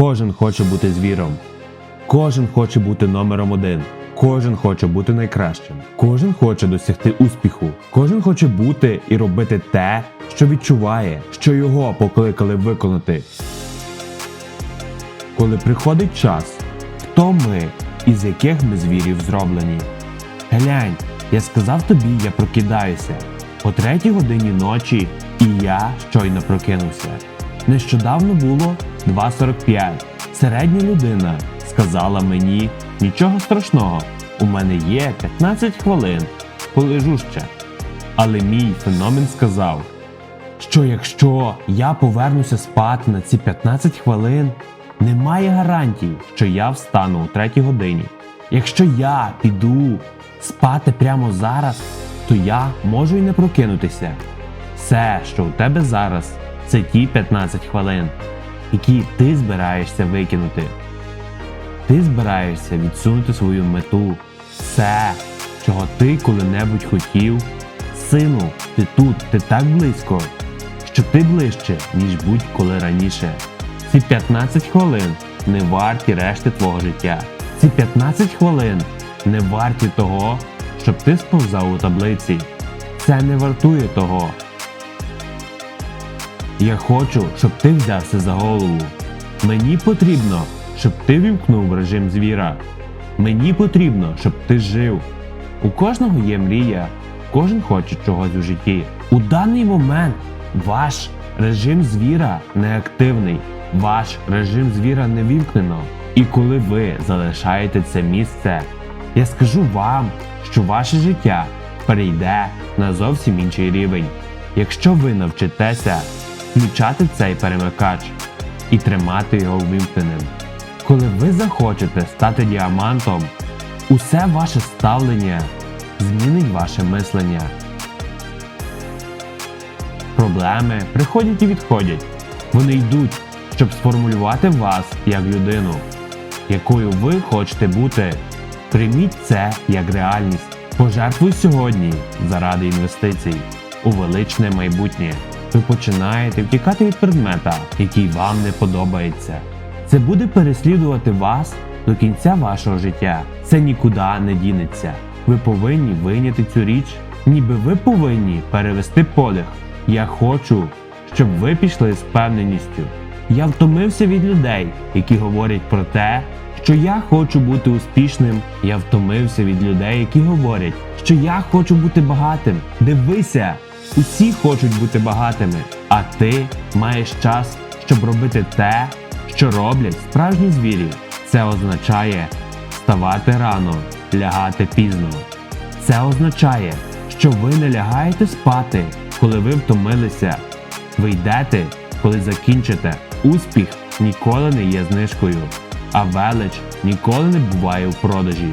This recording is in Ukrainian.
Кожен хоче бути звіром. Кожен хоче бути номером один. Кожен хоче бути найкращим. Кожен хоче досягти успіху. Кожен хоче бути і робити те, що відчуває, що його покликали виконати. Коли приходить час, хто ми, із яких ми звірів зроблені. Глянь, я сказав тобі, я прокидаюся. О третій годині ночі і я щойно прокинувся. Нещодавно було 2.45. Середня людина сказала мені нічого страшного. У мене є 15 хвилин, полежу ще. Але мій феномен сказав, що якщо я повернуся спати на ці 15 хвилин, немає гарантій, що я встану о третій годині. Якщо я піду спати прямо зараз, то я можу й не прокинутися. Все, що у тебе зараз, це ті 15 хвилин, які ти збираєшся викинути. Ти збираєшся відсунути свою мету, все, чого ти коли-небудь хотів. Сину, ти тут, ти так близько, що ти ближче, ніж будь-коли раніше. Ці 15 хвилин не варті решти твого життя. Ці 15 хвилин не варті того, щоб ти сповзав у таблиці. Це не вартує того. Я хочу, щоб ти взявся за голову. Мені потрібно, щоб ти вімкнув режим звіра. Мені потрібно, щоб ти жив. У кожного є мрія, кожен хоче чогось у житті. У даний момент ваш режим звіра неактивний, ваш режим звіра не вімкнено. І коли ви залишаєте це місце, я скажу вам, що ваше життя перейде на зовсім інший рівень. Якщо ви навчитеся включати цей перемикач і тримати його вимкненим. Коли ви захочете стати діамантом, усе ваше ставлення змінить ваше мислення. Проблеми приходять і відходять. Вони йдуть, щоб сформулювати вас як людину, якою ви хочете бути. Прийміть це як реальність. Пожертвуй сьогодні заради інвестицій у величне майбутнє. Ви починаєте втікати від предмета, який вам не подобається. Це буде переслідувати вас до кінця вашого життя. Це нікуди не дінеться. Ви повинні вийняти цю річ, ніби ви повинні перевести подих. Я хочу, щоб ви пішли з впевненістю. Я втомився від людей, які говорять про те, що я хочу бути успішним. Я втомився від людей, які говорять, що я хочу бути багатим. Дивися, усі хочуть бути багатими, а ти маєш час, щоб робити те, що роблять справжні звірі. Це означає вставати рано, лягати пізно. Це означає, що ви не лягаєте спати, коли ви втомилися. Ви йдете, коли закінчите. Успіх ніколи не є знижкою, а велич ніколи не буває у продажі.